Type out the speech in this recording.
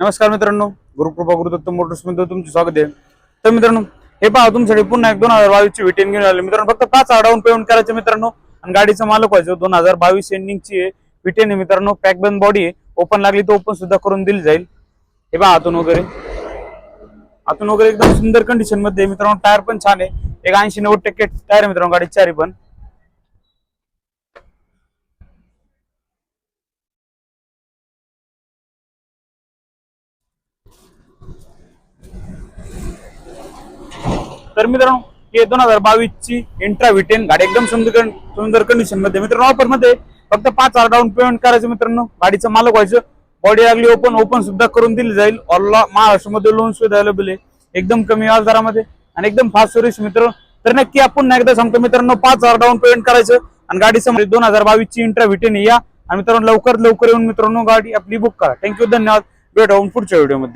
नमस्कार मित्रांनो गुरुकृपा गुरुदत्त मोटर्समध्ये तुमचे स्वागत आहे. तर मित्रांनो हे पहा तुमच्यासाठी पुन्हा एक दोन हजार बावीस ची विटेन घेऊन आले. मित्रांनो फक्त पाच डाऊन पेमेंट करायचं मित्रांनो. आणि गाडीचा मालक व्हायचं दोन हजार बावीस एंडिंगची आहे. विटेन आहे मित्रांनो पॅक बंद बॉडी आहे. ओपन लागली तर ओपन सुद्धा करून दिली जाईल. हे पहा आतून वगैरे. आतून वगैरे एकदम सुंदर कंडिशनमध्ये मित्रांनो टायर पण छान आहे. एक ऐंशी नव्वद टक्के टायर आहे मित्रांनो गाडी चारी पण. तर मित्रांनो हे दोन हजार बावीस ची इंट्रा विटेन गाडी एकदम सुंदर सुंदर कंडिशनमध्ये. मित्रांनो ऑफरमध्ये फक्त पाच हजार डाऊन पेमेंट करायचं मित्रांनो. गाडीचं मालक व्हायचं. बॉडी लागली ओपन ओपन सुद्धा करून दिली जाईल. ऑल महाराष्ट्रामध्ये लोन सुद्धा अवेलेबल आहे. एकदम कमी व्याजदरामध्ये आणि एकदम फास्ट सर्व्हिस मित्र तर नक्की आपण एकदा सांगतो मित्रांनो पाच हजार डाऊन पेमेंट करायचं आणि गाडीचं दोन हजार बावीस ची इंट्रा विटेन या. आणि मित्रांनो लवकरात लवकर येऊन मित्रांनो गाडी आपली बुक करा. थँक्यू धन्यवाद. भेट पुढच्या व्हिडिओमध्ये